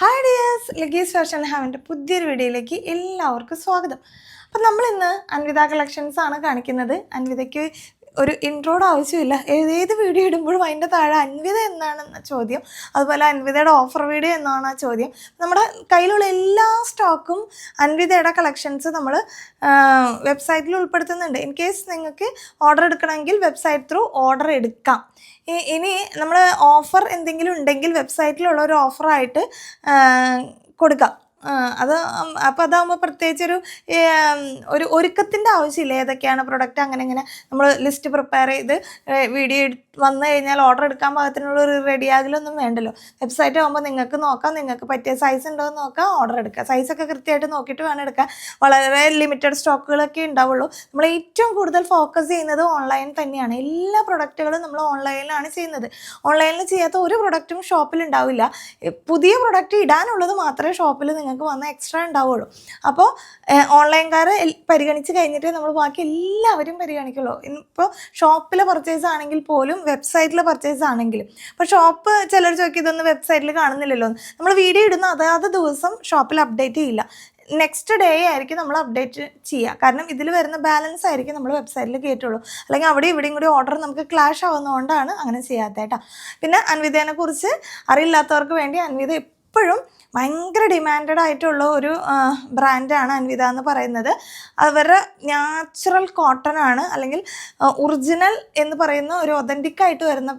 Hi dears ലഗീസ് fashion ഹാവിന്റെ പുതിയൊരു വീഡിയോയിലേക്ക് എല്ലാവർക്കും സ്വാഗതം. അപ്പം നമ്മളിന്ന് അൻവിത കളക്ഷൻസ് ആണ് കാണിക്കുന്നത്. അൻവിതയ്ക്ക് ഒരു ഇൻട്രോഡ് ആവശ്യമില്ല. ഏത് വീഡിയോ ഇടുമ്പോഴും അതിന്റെ താഴെ അൻവിത എന്നാണ് ചോദ്യം. അതുപോലെ അൻവിതയുടെ ഓഫർ വീഡിയോ എന്നാണ് ആ ചോദ്യം. നമ്മുടെ കയ്യിലുള്ള എല്ലാ സ്റ്റോക്കും അൻവിതയുടെ കളക്ഷൻസ് നമ്മൾ വെബ്സൈറ്റിൽ ഉൾപ്പെടുത്തുന്നുണ്ട്. ഇൻ കേസ് നിങ്ങൾക്ക് ഓർഡർ എടുക്കണമെങ്കിൽ വെബ്സൈറ്റ് ത്രൂ ഓർഡർ എടുക്കാം. ഇനി നമ്മൾ ഓഫർ എന്തെങ്കിലും ഉണ്ടെങ്കിൽ വെബ്സൈറ്റിലുള്ള ഒരു ഓഫറായിട്ട് കൊടുക്കാം. അത് അപ്പോൾ അതാകുമ്പോൾ പ്രത്യേകിച്ചൊരു ഒരു ഒരുക്കത്തിന്റെ ആവശ്യമില്ല ഏതൊക്കെയാണ് പ്രൊഡക്റ്റ് അങ്ങനെ ഇങ്ങനെ നമ്മൾ ലിസ്റ്റ് പ്രിപ്പയർ ചെയ്ത് വീഡിയോ വന്നു കഴിഞ്ഞാൽ ഓർഡർ എടുക്കാൻ പാകത്തിനുള്ള ഒരു റെഡിയാകലൊന്നും വേണ്ടല്ലോ. വെബ്സൈറ്റ് ആകുമ്പോൾ നിങ്ങൾക്ക് നോക്കാം നിങ്ങൾക്ക് പറ്റിയ സൈസ് ഉണ്ടോ എന്ന് നോക്കാം ഓർഡർ എടുക്കുക സൈസൊക്കെ കൃത്യമായിട്ട് നോക്കിയിട്ട് വേണം എടുക്കാൻ. വളരെ ലിമിറ്റഡ് സ്റ്റോക്കുകളൊക്കെ ഉണ്ടാവുള്ളൂ. നമ്മൾ ഏറ്റവും കൂടുതൽ ഫോക്കസ് ചെയ്യുന്നത് ഓൺലൈൻ തന്നെയാണ്. എല്ലാ പ്രൊഡക്റ്റുകളും നമ്മൾ ഓൺലൈനിലാണ് ചെയ്യുന്നത്. ഓൺലൈനിൽ ചെയ്യാത്ത ഒരു പ്രൊഡക്റ്റും ഷോപ്പിൽ ഉണ്ടാവില്ല. പുതിയ പ്രൊഡക്റ്റ് ഇടാനുള്ളത് മാത്രമേ ഷോപ്പിൽ നിങ്ങൾക്ക് വന്ന് എക്സ്ട്രാ ഉണ്ടാവുള്ളൂ. അപ്പോൾ ഓൺലൈൻകാരെ പരിഗണിച്ച് കഴിഞ്ഞിട്ട് നമ്മൾ ബാക്കി എല്ലാവരും പരിഗണിക്കുള്ളൂ. ഇപ്പോൾ ഷോപ്പിലെ പർച്ചേസ് ആണെങ്കിൽ പോലും വെബ്സൈറ്റിലെ പർച്ചേസ് ആണെങ്കിലും. അപ്പോൾ ഷോപ്പ് ചിലർ ചോദിക്കും ഇതൊന്നും വെബ്സൈറ്റിൽ കാണുന്നില്ലല്ലോ. നമ്മൾ വീഡിയോ ഇടുന്ന അതാത് ദിവസം ഷോപ്പിൽ അപ്ഡേറ്റ് ചെയ്യില്ല. നെക്സ്റ്റ് ഡേ ആയിരിക്കും നമ്മൾ അപ്ഡേറ്റ് ചെയ്യുക കാരണം ഇതിൽ വരുന്ന ബാലൻസ് ആയിരിക്കും നമ്മൾ വെബ്സൈറ്റിൽ കയറ്റുള്ളൂ അല്ലെങ്കിൽ അവിടെ ഇവിടെയും കൂടി ഓർഡർ നമുക്ക് ക്ലാഷ് ആവുന്നതുകൊണ്ടാണ് അങ്ങനെ ചെയ്യാത്തേട്ടാ പിന്നെ അൻവിതേനെ കുറിച്ച് അറിയില്ലാത്തവർക്ക് വേണ്ടി അൻവിത എപ്പോഴും ഭയങ്കര ഡിമാൻഡഡ് ആയിട്ടുള്ള ഒരു ബ്രാൻഡാണ് അൻവിത എന്ന് പറയുന്നത്. അവരുടെ നാച്ചുറൽ കോട്ടൺ ആണ് അല്ലെങ്കിൽ ഒറിജിനൽ എന്ന് പറയുന്ന ഒരു ഒതന്റിക് ആയിട്ട് വരുന്ന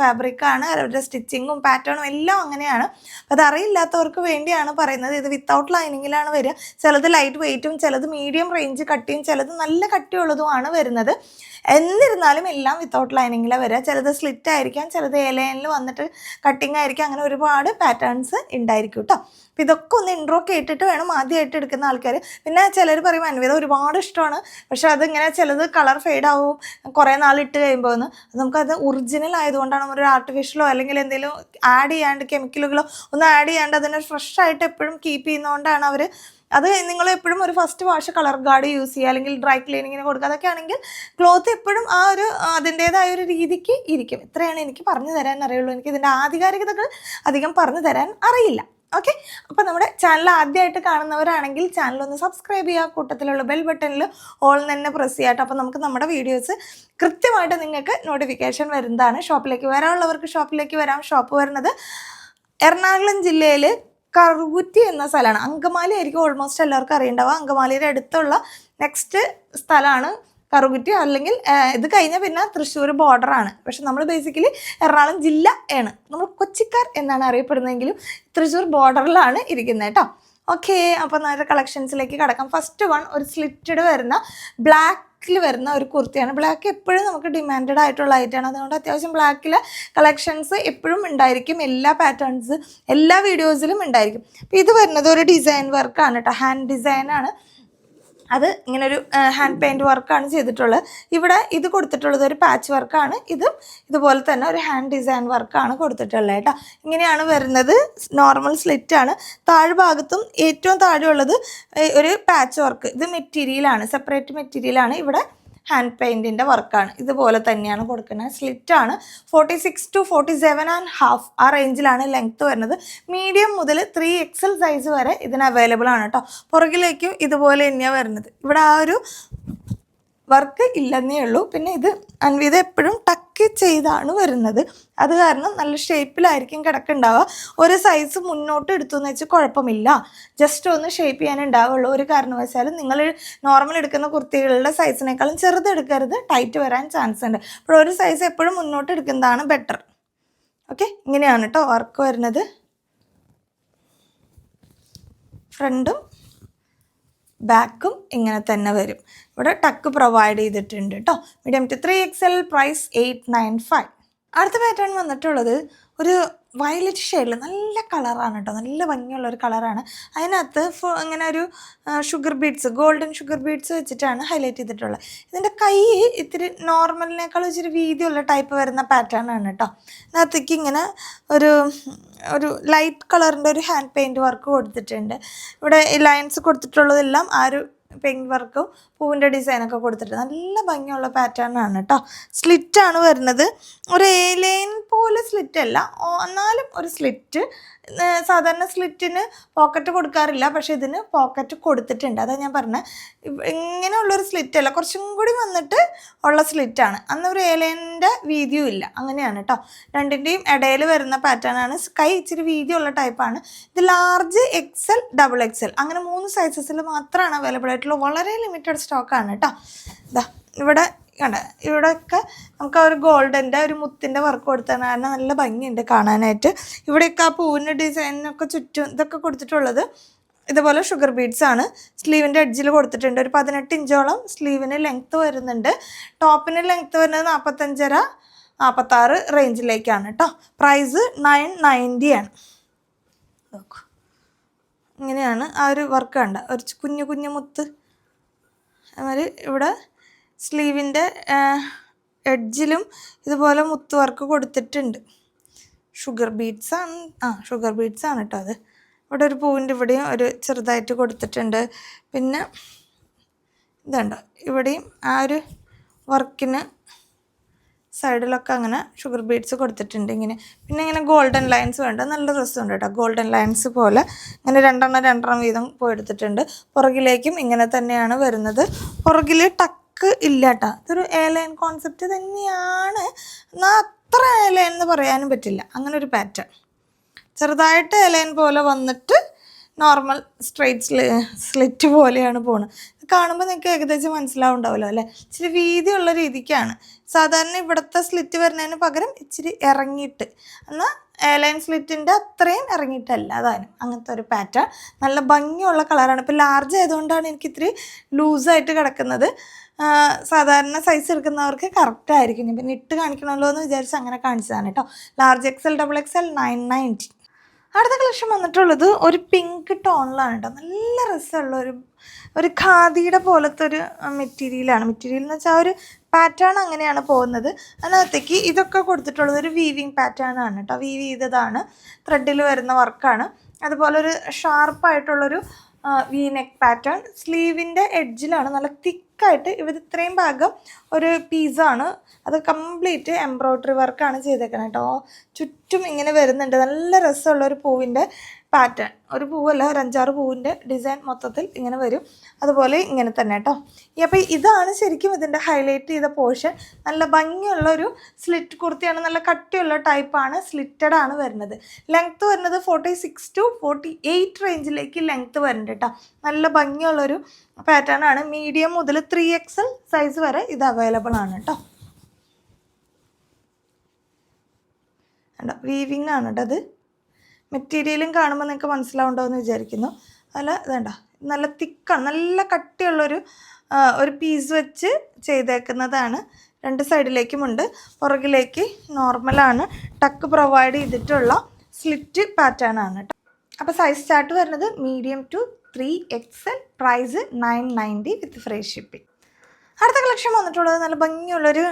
ഫാബ്രിക്കാണ് അവരുടെ സ്റ്റിച്ചിങ്ങും പാറ്റേണും എല്ലാം അങ്ങനെയാണ്. അത് അതറിയില്ലാത്തവർക്ക് വേണ്ടിയാണ് പറയുന്നത്. ഇത് വിത്തൗട്ട് ലൈനിങ്ങിലാണ് വരിക. ചിലത് ലൈറ്റ് വെയിറ്റും ചിലത് മീഡിയം റേഞ്ച് കട്ടിയും ചിലത് നല്ല കട്ടിയുള്ളതുമാണ് വരുന്നത്. എന്നിരുന്നാലും എല്ലാം വിത്തൗട്ട് ലൈനിങ്ങിലെ വരിക ചിലത് സ്ലിറ്റ് ആയിരിക്കാം ചിലത് എ ലൈനിൽ വന്നിട്ട് കട്ടിങ് ആയിരിക്കാം. അങ്ങനെ ഒരുപാട് പാറ്റേൺസ് ഉണ്ടായിരിക്കും കേട്ടോ അപ്പം ഇതൊക്കെ ഒന്ന് ഇൻട്രോ കേട്ടിട്ട് വേണം ആദ്യമായിട്ട് എടുക്കുന്ന ആൾക്കാർ പിന്നെ ചിലർ പറയും അൻവേദ ഒരുപാട് ഇഷ്ടമാണ്. പക്ഷെ അതിങ്ങനെ ചിലത് കളർ ഫെയ്ഡ് ആവും. കുറേ നാൾ ഇട്ട് കഴിയുമ്പോൾ അത് നമുക്കത് ഒറിജിനൽ ആയതുകൊണ്ടാണ് ഒരു ആർട്ടിഫിഷ്യലോ അല്ലെങ്കിൽ എന്തെങ്കിലും ആഡ് ചെയ്യാണ്ട് കെമിക്കലുകളോ ഒന്നും ആഡ് ചെയ്യാണ്ട് അതിനെ ഫ്രഷ് ആയിട്ട് എപ്പോഴും കീപ്പ് ചെയ്യുന്നതുകൊണ്ടാണ് അവർ അത് നിങ്ങൾ എപ്പോഴും ഒരു first wash colour guard use ചെയ്യുക അല്ലെങ്കിൽ ഡ്രൈ ക്ലീനിങ്ങിന് കൊടുക്കുക. അതൊക്കെ ആണെങ്കിൽ ക്ലോത്ത് എപ്പോഴും ആ ഒരു അതിന്റേതായ ഒരു രീതിക്ക് ഇരിക്കും. ഇത്രയാണ് എനിക്ക് പറഞ്ഞു തരാൻ അറിയുള്ളൂ. എനിക്ക് ഇതിന്റെ ആധികാരികതകൾ അധികം പറഞ്ഞു തരാൻ അറിയില്ല. ഓക്കെ അപ്പോൾ നമ്മുടെ ചാനൽ ആദ്യമായിട്ട് കാണുന്നവരാണെങ്കിൽ ചാനൽ ഒന്ന് സബ്സ്ക്രൈബ് ചെയ്യുക കൂട്ടത്തിലുള്ള ബെൽ ബട്ടണിൽ ഓൾ തന്നെ പ്രസ് ചെയ്യാട്ടോ അപ്പോൾ നമുക്ക് നമ്മുടെ വീഡിയോസ് കൃത്യമായിട്ട് നിങ്ങൾക്ക് നോട്ടിഫിക്കേഷൻ വരുന്നതാണ്. ഷോപ്പിലേക്ക് വരാനുള്ളവർക്ക് ഷോപ്പിലേക്ക് വരാം. ഷോപ്പ് വരുന്നത് എറണാകുളം ജില്ലയിൽ കറുകുറ്റി എന്ന സ്ഥലമാണ്. അങ്കമാലി ആയിരിക്കും ഓൾമോസ്റ്റ് എല്ലാവർക്കും അറിയണ്ടാവുക. അങ്കമാലിയുടെ അടുത്തുള്ള നെക്സ്റ്റ് സ്ഥലമാണ് കറുകുറ്റി അല്ലെങ്കിൽ ഇത് കഴിഞ്ഞാൽ പിന്നെ തൃശ്ശൂർ ബോർഡറാണ് പക്ഷെ നമ്മൾ ബേസിക്കലി എറണാകുളം ജില്ല ആണ്. നമ്മൾ കൊച്ചിക്കാർ എന്നാണ് അറിയപ്പെടുന്നതെങ്കിലും തൃശ്ശൂർ ബോർഡറിലാണ് ഇരിക്കുന്നത് കേട്ടോ. ഓക്കെ അപ്പോൾ നേരെ കളക്ഷൻസിലേക്ക് കടക്കാം. ഫസ്റ്റ് വൺ ഒരു സ്ലിറ്റഡ് വരുന്ന ബ്ലാക്കിൽ വരുന്ന ഒരു കുർത്തിയാണ്. ബ്ലാക്ക് എപ്പോഴും നമുക്ക് ഡിമാൻഡഡ് ആയിട്ടുള്ള ഐറ്റമാണ് അതുകൊണ്ട് അത്യാവശ്യം ബ്ലാക്കിലെ കളക്ഷൻസ് എപ്പോഴും ഉണ്ടായിരിക്കും. എല്ലാ പാറ്റേൺസ് എല്ലാ വീഡിയോസിലും ഉണ്ടായിരിക്കും. അപ്പോൾ ഇത് വരുന്നത് ഒരു ഡിസൈൻ വർക്കാണ് കേട്ടോ. ഹാൻഡ് ഡിസൈനാണ് അത് ഇങ്ങനെ ഒരു ഹാൻഡ് പെയിന്റ് വർക്കാണ് ചെയ്തിട്ടുള്ളത്. ഇവിടെ ഇത് കൊടുത്തിട്ടുള്ളത് ഒരു പാച്ച് വർക്കാണ് ഇതും ഇതുപോലെ തന്നെ ഒരു ഹാൻഡ് ഡിസൈൻ വർക്കാണ് കൊടുത്തിട്ടുള്ളത് കേട്ടോ. ഇങ്ങനെയാണ് വരുന്നത്. നോർമൽ സ്ലിറ്റ് ആണ്. താഴ്ഭാഗത്തും ഏറ്റവും താഴെയുള്ളത് ഒരു പാച്ച് വർക്ക് ഇത് മെറ്റീരിയലാണ് സെപ്പറേറ്റ് മെറ്റീരിയലാണ് ഇവിടെ ഹാൻഡ് പെയിന്റിന്റെ വർക്കാണ് ഇതുപോലെ തന്നെയാണ് കൊടുക്കുന്നത്. സ്ലിറ്റാണ് forty six to forty seven and half ആ റേഞ്ചിലാണ് ലെങ്ത്ത് വരുന്നത്. മീഡിയം മുതൽ ത്രീ എക്സൽ സൈസ് വരെ ഇതിന് അവൈലബിൾ ആണ് കേട്ടോ പുറകിലേക്കും ഇതുപോലെ തന്നെയാണ് വരുന്നത്. ഇവിടെ ആ ഒരു വർക്ക് ഇല്ലെന്നേ ഉള്ളൂ. പിന്നെ ഇത് അൻവിത എപ്പോഴും ടക്ക് ചെയ്താണ് വരുന്നത്. അത് കാരണം നല്ല ഷേപ്പിലായിരിക്കും കിടക്കുണ്ടാവുക. ഒരു സൈസ് മുന്നോട്ട് എടുത്തു എന്ന് വെച്ചാൽ കുഴപ്പമില്ല. ജസ്റ്റ് ഒന്ന് ഷേപ്പ് ചെയ്യാനുണ്ടാവുള്ളൂ. ഒരു കാരണവശാലും നിങ്ങൾ നോർമൽ എടുക്കുന്ന കുർത്തികളുടെ സൈസിനേക്കാളും ചെറുത് എടുക്കരുത്. ടൈറ്റ് വരാൻ ചാൻസ് ഉണ്ട്. അപ്പോൾ ഒരു സൈസ് എപ്പോഴും മുന്നോട്ട് എടുക്കുന്നതാണ് ബെറ്റർ ഓക്കെ ഇങ്ങനെയാണ് കേട്ടോ വർക്ക് വരുന്നത്. ഫ്രണ്ടും ബാക്കും ഇങ്ങനെ തന്നെ വരും. ഇവിടെ ടക്ക് പ്രൊവൈഡ് ചെയ്തിട്ടുണ്ട് കേട്ടോ medium to three X L price eight nine five അടുത്ത പാറ്റേൺ വന്നിട്ടുള്ളത് ഒരു വയലറ്റ് ഷെയ്ഡിൽ നല്ല കളറാണ് കേട്ടോ നല്ല ഭംഗിയുള്ള ഒരു കളറാണ് അതിനകത്ത് ഇങ്ങനെ ഒരു sugar beads golden sugar beads വെച്ചിട്ടാണ് ഹൈലൈറ്റ് ചെയ്തിട്ടുള്ളത്. ഇതിന്റെ കൈ ഇത്തിരി നോർമലിനേക്കാൾ ഇച്ചിരി വീതിയുള്ള ടൈപ്പ് വരുന്ന പാറ്റേൺ ആണ് കേട്ടോ അതിനകത്തേക്ക് ഇങ്ങനെ ഒരു ഒരു ലൈറ്റ് കളറിന്റെ ഒരു ഹാൻഡ് പെയിന്റ് വർക്ക് കൊടുത്തിട്ടുണ്ട്. ഇവിടെ ലൈൻസ് കൊടുത്തിട്ടുള്ളതെല്ലാം ആ ഒരു പെയിന്റ് വർക്കും പൂവിന്റെ ഡിസൈനൊക്കെ കൊടുത്തിട്ട് നല്ല ഭംഗിയുള്ള പാറ്റേൺ ആണ് കേട്ടോ സ്ലിറ്റാണ് വരുന്നത്. ഒരു ഏലൈൻ പോലെ സ്ലിറ്റ് അല്ല. എന്നാലും ഒരു സ്ലിറ്റ് സാധാരണ സ്ലിറ്റിന് പോക്കറ്റ് കൊടുക്കാറില്ല പക്ഷേ ഇതിന് പോക്കറ്റ് കൊടുത്തിട്ടുണ്ട്. അതാ ഞാൻ പറഞ്ഞത് ഇങ്ങനെയുള്ളൊരു സ്ലിറ്റ് അല്ല കുറച്ചും കൂടി വന്നിട്ട് ഉള്ള സ്ലിറ്റാണ്. അന്ന് ഒരു ഏലേന്റെ വീതിയും ഇല്ല. അങ്ങനെയാണ് കേട്ടോ രണ്ടിന്റെയും ഇടയിൽ വരുന്ന പാറ്റേൺ ആണ്. കൈ ഇച്ചിരി വീതിയുള്ള ടൈപ്പാണ് ഇത് ലാർജ് എക്സൽ ഡബിൾ എക്സൽ അങ്ങനെ മൂന്ന് സൈസസിൽ മാത്രമാണ് അവൈലബിൾ ആയിട്ടുള്ളത് വളരെ ലിമിറ്റഡ് സ്റ്റോക്കാണ് കേട്ടോ ഇതാ ഇവിടെ കണ്ട. ഇവിടെയൊക്കെ നമുക്ക് ആ ഒരു ഗോൾഡന്റെ ഒരു മുത്തിന്റെ വർക്ക് കൊടുത്തത് കാരണം നല്ല ഭംഗിയുണ്ട് കാണാനായിട്ട്. ഇവിടെയൊക്കെ ആ പൂവിന്റെ ഡിസൈനൊക്കെ ചുറ്റും ഇതൊക്കെ കൊടുത്തിട്ടുള്ളത് ഇതുപോലെ ഷുഗർ ബീഡ്സ് ആണ്. സ്ലീവിന്റെ എഡ്ജിൽ കൊടുത്തിട്ടുണ്ട്. ഒരു പതിനെട്ട് ഇഞ്ചോളം സ്ലീവിന് ലെങ്ത്ത് വരുന്നുണ്ട്. ടോപ്പിന് ലെങ്ത്ത് വരുന്നത് നാൽപ്പത്തഞ്ചര നാൽപ്പത്താറ് റേഞ്ചിലേക്കാണ് കേട്ടോ പ്രൈസ് നയൻ നയന്റി ആണ്. ഇങ്ങനെയാണ് ആ ഒരു വർക്ക് കണ്ട. ഒരു കുഞ്ഞു കുഞ്ഞു മുത്ത്. അതുമാതിരി ഇവിടെ സ്ലീവിന്റെ എഡ്ജിലും ഇതുപോലെ മുത്ത് വർക്ക് കൊടുത്തിട്ടുണ്ട്. ഷുഗർ ബീഡ്സ് ആണ്. ആ ഷുഗർ ബീഡ്സ് ആണ് കേട്ടോ അത്. ഇവിടെ ഒരു പൂവിന്റെ ഇവിടെയും ഒരു ചെറുതായിട്ട് കൊടുത്തിട്ടുണ്ട്. പിന്നെ ഇതുണ്ടോ? ഇവിടെയും ആ ഒരു വർക്കിന് സൈഡിലൊക്കെ അങ്ങനെ ഷുഗർ ബീഡ്സ് കൊടുത്തിട്ടുണ്ട് ഇങ്ങനെ. പിന്നെ ഇങ്ങനെ ഗോൾഡൻ ലൈൻസ് വേണ്ട. നല്ല രസമുണ്ട് കേട്ടോ ഗോൾഡൻ ലൈൻസ് പോലെ ഇങ്ങനെ രണ്ടെണ്ണം രണ്ടെണ്ണം വീതം പോയെടുത്തിട്ടുണ്ട്. പുറകിലേക്കും ഇങ്ങനെ തന്നെയാണ് വരുന്നത്. പുറകിൽ ടക്ക് ഇല്ല കേട്ടോ ഇതൊരു എയർലൈൻ കോൺസെപ്റ്റ് തന്നെയാണ്. എന്നാൽ അത്ര എയർലൈൻ എന്ന് പറയാനും പറ്റില്ല. അങ്ങനെ ഒരു പാറ്റേൺ ചെറുതായിട്ട് എയർലൈൻ പോലെ വന്നിട്ട് നോർമൽ സ്ട്രെയിറ്റ് സ്ലി സ്ലിറ്റ് പോലെയാണ് പോകുന്നത് കാണുമ്പോൾ നിങ്ങൾക്ക് ഏകദേശം മനസ്സിലാവുണ്ടാവുമല്ലോ അല്ലേ? ഇച്ചിരി വീതിയുള്ള രീതിക്കാണ്. സാധാരണ ഇവിടുത്തെ സ്ലിറ്റ് വരുന്നതിന് പകരം ഇച്ചിരി ഇറങ്ങിയിട്ട്. എന്നാൽ എയർലൈൻ സ്ലിറ്റിന്റെ അത്രയും ഇറങ്ങിയിട്ടല്ല അതാണ് അങ്ങനത്തെ ഒരു പാറ്റേൺ നല്ല ഭംഗിയുള്ള കളറാണ് ഇപ്പോൾ ലാർജ് ആയതുകൊണ്ടാണ് എനിക്ക് ഇത്തിരി ലൂസായിട്ട് കിടക്കുന്നത്. സാധാരണ സൈസ് എടുക്കുന്നവർക്ക് കറക്റ്റ് ആയിരിക്കും. ഞാൻ പിന്നെ ഇട്ട് കാണിക്കണമല്ലോ എന്ന് വിചാരിച്ച് അങ്ങനെ കാണിച്ചതാണ് കേട്ടോ large XL double XL nine ninety അടുത്ത കളക്ഷൻ വന്നിട്ടുള്ളത് ഒരു പിങ്ക് ടോണിലാണ് കേട്ടോ നല്ല രസമുള്ള ഒരു ഒരു ഖാദിയുടെ പോലത്തെ ഒരു മെറ്റീരിയലാണ് മെറ്റീരിയൽ എന്ന് വെച്ചാൽ ഒരു പാറ്റേൺ അങ്ങനെയാണ് പോകുന്നത്. അതിനകത്തേക്ക് ഇതൊക്കെ കൊടുത്തിട്ടുള്ളത് ഒരു വീവിങ് പാറ്റേൺ ആണ് കേട്ടോ വീവ് ചെയ്തതാണ്. ത്രെഡിൽ വരുന്ന വർക്കാണ് അതുപോലെ ഒരു ഷാർപ്പായിട്ടുള്ളൊരു വി നെക്ക് പാറ്റേൺ സ്ലീവിന്റെ എഡ്ജിലാണ് നല്ല തിക്കായിട്ട് ഇവർ ഇത്രയും ഭാഗം ഒരു പീസാണ് അത് കംപ്ലീറ്റ് എംബ്രോയ്ഡറി വർക്കാണ് ചെയ്തേക്കുന്നത് കേട്ടോ ചുറ്റും ഇങ്ങനെ വരുന്നുണ്ട്. നല്ല രസമുള്ള ഒരു പൂവിന്റെ പാറ്റേൺ. ഒരു പൂവല്ല ഒരു അഞ്ചാറ് പൂവിന്റെ ഡിസൈൻ മൊത്തത്തിൽ ഇങ്ങനെ വരും. അതുപോലെ ഇങ്ങനെ തന്നെ കേട്ടോ അപ്പോൾ ഇതാണ് ശരിക്കും ഇതിന്റെ ഹൈലൈറ്റ് ചെയ്ത പോർഷൻ. നല്ല ഭംഗിയുള്ള ഒരു സ്ലിറ്റ് കുർത്തിയാണ് നല്ല കട്ടിയുള്ള ടൈപ്പാണ് സ്ലിറ്റഡ് ആണ് വരുന്നത്. ലെങ്ത്ത് വരുന്നത് forty six to forty eight റേഞ്ചിലേക്ക് length വരുന്നുണ്ട് കേട്ടോ നല്ല ഭംഗിയുള്ളൊരു പാറ്റേൺ ആണ്. മീഡിയം മുതൽ ത്രീ എക്സൽ സൈസ് വരെ ഇത് അവൈലബിൾ ആണ് കേട്ടോ വീവിങ് ആണ് കേട്ടോ അത് മെറ്റീരിയലും കാണുമ്പോൾ നിങ്ങൾക്ക് മനസ്സിലാവുണ്ടോ എന്ന് വിചാരിക്കുന്നു. അതിൽ വേണ്ട നല്ല തിക്കാണ് നല്ല കട്ടിയുള്ളൊരു ഒരു പീസ് വെച്ച് ചെയ്തേക്കുന്നതാണ്. രണ്ട് സൈഡിലേക്കുമുണ്ട് പുറകിലേക്ക് നോർമലാണ് ടക്ക് പ്രൊവൈഡ് ചെയ്തിട്ടുള്ള സ്ലിറ്റ് പാറ്റേൺ ആണ് അപ്പോൾ സൈസ് ചാർട്ട് വരുന്നത് medium to three XL price nine ninety with free shipping അടുത്ത കളക്ഷൻ വന്നിട്ടുള്ളത് നല്ല ഭംഗിയുള്ളൊരു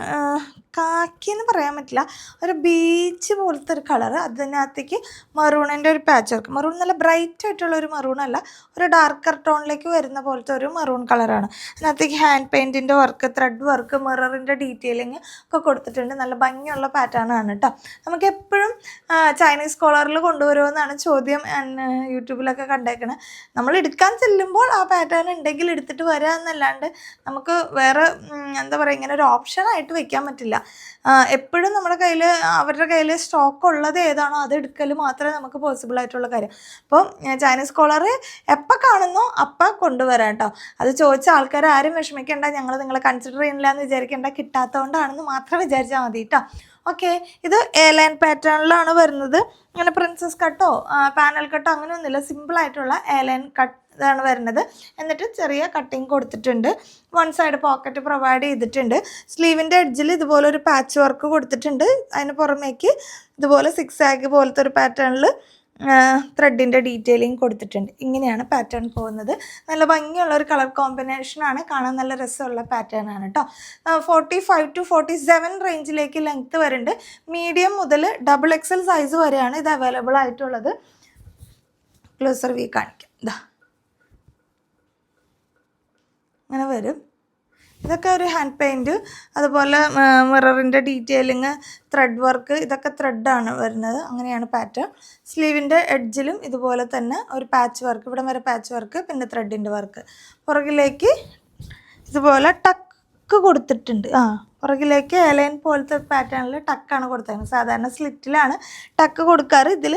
കാക്കി എന്ന് പറയാൻ പറ്റില്ല. ഒരു ബീച്ച് പോലത്തെ ഒരു കളർ അതിനകത്തേക്ക് മറൂണിന്റെ ഒരു പാച്ച് വർക്ക് മറൂൺ നല്ല ബ്രൈറ്റ് ആയിട്ടുള്ള ഒരു മറൂൺ അല്ല. ഒരു ഡാർക്കർ ടോണിലേക്ക് വരുന്ന പോലത്തെ ഒരു മറൂൺ കളറാണ് അതിനകത്തേക്ക് ഹാൻഡ് പെയിന്റിന്റെ വർക്ക് ത്രെഡ് വർക്ക് മിററിന്റെ ഡീറ്റെയിലിങ് ഒക്കെ കൊടുത്തിട്ടുണ്ട്. നല്ല ഭംഗിയുള്ള പാറ്റേൺ ആണ് കേട്ടോ. നമുക്ക് എപ്പോഴും ചൈനീസ് കോളറിൽ കൊണ്ടുവരുമെന്നാണ് ചോദ്യം. യൂട്യൂബിലൊക്കെ കണ്ടേക്കണത് നമ്മൾ എടുക്കാൻ ചെല്ലുമ്പോൾ ആ പാറ്റേൺ ഉണ്ടെങ്കിൽ എടുത്തിട്ട് വരാമെന്നല്ലാണ്ട് നമുക്ക് വേറെ ഉം, എന്താ പറയുക ഇങ്ങനെ ഒരു ഓപ്ഷനായിട്ട് വെക്കാൻ പറ്റില്ല. എപ്പോഴും നമ്മുടെ കയ്യിൽ അവരുടെ കയ്യിൽ സ്റ്റോക്ക് ഉള്ളത് ഏതാണോ അത് എടുക്കൽ മാത്രമേ നമുക്ക് പോസിബിൾ ആയിട്ടുള്ള കാര്യം. അപ്പോൾ ചൈനീസ് കോളർ എപ്പോൾ കാണുന്നോ അപ്പം കൊണ്ടുവരാം കേട്ടോ. അത് ചോദിച്ച ആൾക്കാർ ആരും വിഷമിക്കേണ്ട ഞങ്ങൾ നിങ്ങളെ കൺസിഡർ ചെയ്യുന്നില്ല എന്ന് വിചാരിക്കേണ്ട കിട്ടാത്തതുകൊണ്ടാണെന്ന് മാത്രം വിചാരിച്ചാൽ മതി കേട്ടോ. ഓക്കെ ഇത് എ ലൈൻ പാറ്റേണിലാണ് വരുന്നത്. അങ്ങനെ പ്രിൻസസ് കട്ടോ പാനൽ കട്ടോ അങ്ങനെയൊന്നുമില്ല സിമ്പിളായിട്ടുള്ള എ ലൈൻ കട്ട് ഇതാണ് വരുന്നത്. എന്നിട്ട് ചെറിയ കട്ടിങ് കൊടുത്തിട്ടുണ്ട്. വൺ സൈഡ് പോക്കറ്റ് പ്രൊവൈഡ് ചെയ്തിട്ടുണ്ട്. സ്ലീവിന്റെ എഡ്ജിൽ ഇതുപോലെ ഒരു പാച്ച് വർക്ക് കൊടുത്തിട്ടുണ്ട്. അതിന് പുറമേക്ക് ഇതുപോലെ സിക്സ് ആഗ് പോലത്തെ ഒരു പാറ്റേണിൽ ത്രെഡിന്റെ ഡീറ്റെയിലിംഗ് കൊടുത്തിട്ടുണ്ട്. ഇങ്ങനെയാണ് പാറ്റേൺ പോകുന്നത്. നല്ല ഭംഗിയുള്ള ഒരു കളർ കോമ്പിനേഷനാണ് കാണാൻ നല്ല രസമുള്ള പാറ്റേൺ ആണ് കേട്ടോ forty five to forty seven റേഞ്ചിലേക്ക് length വരുന്നുണ്ട്. മീഡിയം മുതൽ ഡബിൾ എക്സൽ സൈസ് വരെയാണ് ഇത് അവൈലബിൾ ആയിട്ടുള്ളത്. ക്ലോസർ വീ കാണിക്കാം. ഇതാ അങ്ങനെ വരും. ഇതൊക്കെ ഒരു ഹാൻഡ് പെയിന്റ് അതുപോലെ മിററിന്റെ ഡീറ്റെയിലിങ് ത്രെഡ് വർക്ക് ഇതൊക്കെ ത്രെഡാണ് വരുന്നത്. അങ്ങനെയാണ് പാറ്റേൺ സ്ലീവിന്റെ എഡ്ജിലും ഇതുപോലെ തന്നെ ഒരു പാച്ച് വർക്ക് ഇവിടെ വരെ പാച്ച് വർക്ക് പിന്നെ ത്രെഡിന്റെ വർക്ക് പുറകിലേക്ക് ഇതുപോലെ ടക്ക് കൊടുത്തിട്ടുണ്ട്. ആ പുറകിലേക്ക് എലൈൻ പോലത്തെ പാറ്റേണിൽ ടക്കാണ് കൊടുത്തേക്കുന്നത്. സാധാരണ സ്ലിറ്റിലാണ് ടക്ക് കൊടുക്കാറ്. ഇതിൽ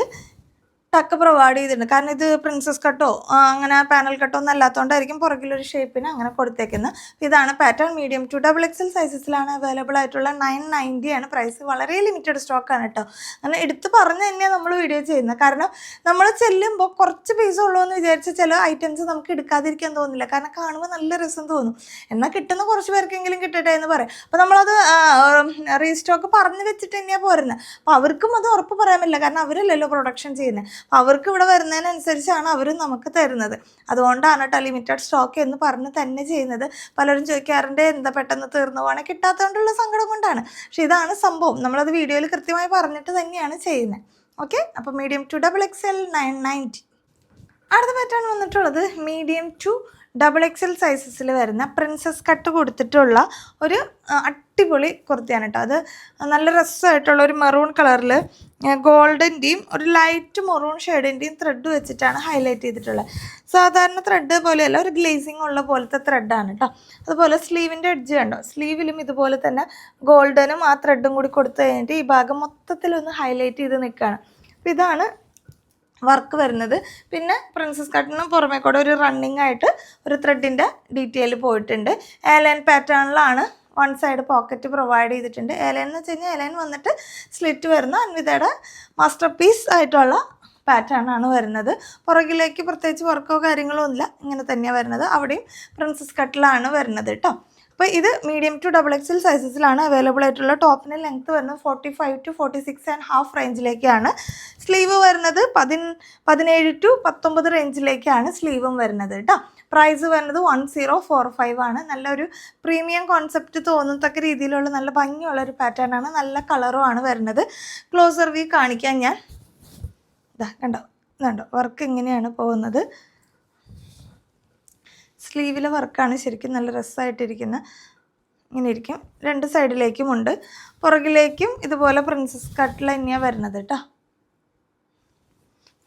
ടക്ക് പ്രൊവൈഡ് ചെയ്തിട്ടുണ്ട്. കാരണം ഇത് പ്രിൻസസ് കട്ടോ അങ്ങനെ പാനൽ കട്ടോ ഒന്നും അല്ലാത്തതുകൊണ്ടായിരിക്കും പുറകിലൊരു ഷേപ്പിന് അങ്ങനെ കൊടുത്തേക്കുന്നത് ഇതാണ് pattern medium to double XL സൈസസിലാണ് available ആയിട്ടുള്ള നയൻ നയന്റി ആണ് പ്രൈസ് വളരെ ലിമിറ്റഡ് സ്റ്റോക്കാണ് കേട്ടോ അങ്ങനെ എടുത്ത് പറഞ്ഞ് തന്നെയാണ് നമ്മൾ വീഡിയോ ചെയ്യുന്നത് കാരണം നമ്മൾ ചെല്ലുമ്പോൾ കുറച്ച് പീസ് ഉള്ളൂ എന്ന് വിചാരിച്ച് ചില ഐറ്റംസ് നമുക്ക് എടുക്കാതിരിക്കാൻ തോന്നില്ല. കാരണം കാണുമ്പോൾ നല്ല രസം തോന്നും. എന്നാൽ കിട്ടുന്ന കുറച്ച് പേർക്കെങ്കിലും കിട്ടട്ടെ എന്ന് പറയും. അപ്പോൾ നമ്മളത് റീസ്റ്റോക്ക് പറഞ്ഞ് വെച്ചിട്ട് തന്നെയാണ് പോരുന്നത് അപ്പോൾ അവർക്കും അത് ഉറപ്പ് പറയാൻ പറ്റില്ല. കാരണം അവരല്ലല്ലോ പ്രൊഡക്ഷൻ ചെയ്യുന്നത് അവർക്ക് ഇവിടെ വരുന്നതിനനുസരിച്ചാണ് അവർ നമുക്ക് തരുന്നത്. അതുകൊണ്ടാണ് കേട്ടോ ലിമിറ്റഡ് സ്റ്റോക്ക് എന്ന് പറഞ്ഞ് തന്നെ ചെയ്യുന്നത്. പലരും ചോദിക്കാറുണ്ട് എന്താ പെട്ടെന്ന് തീർന്നു പോകണേ കിട്ടാത്തതുകൊണ്ടുള്ള സങ്കടം കൊണ്ടാണ്. പക്ഷെ ഇതാണ് സംഭവം. നമ്മളത് വീഡിയോയിൽ കൃത്യമായി പറഞ്ഞിട്ട് തന്നെയാണ് ചെയ്യുന്നത്. ഓക്കെ അപ്പോൾ medium to double X L nine ninety അടുത്ത പാറ്റേൺ വന്നിട്ടുള്ളത് മീഡിയം ടു ഡബിൾ എക്സൽ സൈസസിൽ വരുന്ന പ്രിൻസസ് കട്ട് കൊടുത്തിട്ടുള്ള ഒരു അടിപൊളി കുർത്തിയാണ് കേട്ടോ അത് നല്ല രസമായിട്ടുള്ള ഒരു മെറൂൺ കളറിൽ ഗോൾഡന്റെയും ഒരു ലൈറ്റ് മെറൂൺ ഷെയ്ഡിന്റെയും ത്രെഡ് വെച്ചിട്ടാണ് ഹൈലൈറ്റ് ചെയ്തിട്ടുള്ളത് സാധാരണ ത്രെഡ് പോലെയല്ല ഒരു ഗ്ലേസിങ് ഉള്ള പോലത്തെ ത്രെഡാണ് കേട്ടോ അതുപോലെ സ്ലീവിന്റെ എഡ്ജ് കണ്ടോ? സ്ലീവിലും ഇതുപോലെ തന്നെ ഗോൾഡനും ആ ത്രെഡും കൂടി കൊടുത്തു കഴിഞ്ഞിട്ട് ഈ ഭാഗം മൊത്തത്തിലൊന്ന് ഹൈലൈറ്റ് ചെയ്ത് നിൽക്കുകയാണ് അപ്പോൾ ഇതാണ് വർക്ക് വരുന്നത്. പിന്നെ പ്രിൻസസ് കട്ടിന് പുറമേ കൂടെ ഒരു റണ്ണിങ് ആയിട്ട് ഒരു ത്രെഡിന്റെ ഡീറ്റെയിൽ പോയിട്ടുണ്ട്. ഏലൈൻ പാറ്റേണിലാണ് വൺ സൈഡ് പോക്കറ്റ് പ്രൊവൈഡ് ചെയ്തിട്ടുണ്ട്. ഏലൈൻ എന്ന് വെച്ച് കഴിഞ്ഞാൽ ഏലൈൻ വന്നിട്ട് സ്ലിറ്റ് വരുന്ന അൻവിതയുടെ മാസ്റ്റർ പീസ് ആയിട്ടുള്ള പാറ്റേൺ ആണ് വരുന്നത്. പുറകിലേക്ക് പ്രത്യേകിച്ച് വർക്കോ കാര്യങ്ങളോ ഒന്നുമില്ല. ഇങ്ങനെ തന്നെയാണ് വരുന്നത്. അവിടെയും പ്രിൻസസ് കട്ടിലാണ് വരുന്നത് കേട്ടോ അപ്പോൾ ഇത് മീഡിയം ടു ഡബിൾ എക്സൽ സൈസസിലാണ് അവൈലബിൾ ആയിട്ടുള്ള. ടോപ്പിന് ലെങ്ത് വരുന്നത് forty five to forty six and half റേഞ്ചിലേക്കാണ് sleeve വരുന്നത്. പതിൻ പതിനേഴ് ടു പത്തൊമ്പത് റേഞ്ചിലേക്കാണ് സ്ലീവും വരുന്നത് കേട്ടോ പ്രൈസ് വരുന്നത് വൺ സീറോ ഫോർ ഫൈവ് ആണ്. നല്ലൊരു പ്രീമിയം കോൺസെപ്റ്റ് തോന്നത്തക്ക രീതിയിലുള്ള നല്ല ഭംഗിയുള്ള ഒരു പാറ്റേൺ ആണ്. നല്ല കളറും ആണ് വരുന്നത്. ക്ലോസർ വ്യൂ കാണിക്കാൻ ഞാൻ. ഇതാ കണ്ടോ? ഇതുണ്ടോ വർക്ക് ഇങ്ങനെയാണ് പോകുന്നത്. സ്ലീവിലെ വർക്കാണ് ശരിക്കും നല്ല രസമായിട്ടിരിക്കുന്ന. ഇങ്ങനെ ഇരിക്കും. രണ്ട് സൈഡിലേക്കും ഉണ്ട്. പുറകിലേക്കും ഇതുപോലെ പ്രിൻസസ് കട്ടിൽ തന്നെയാണ് വരുന്നത് കേട്ടോ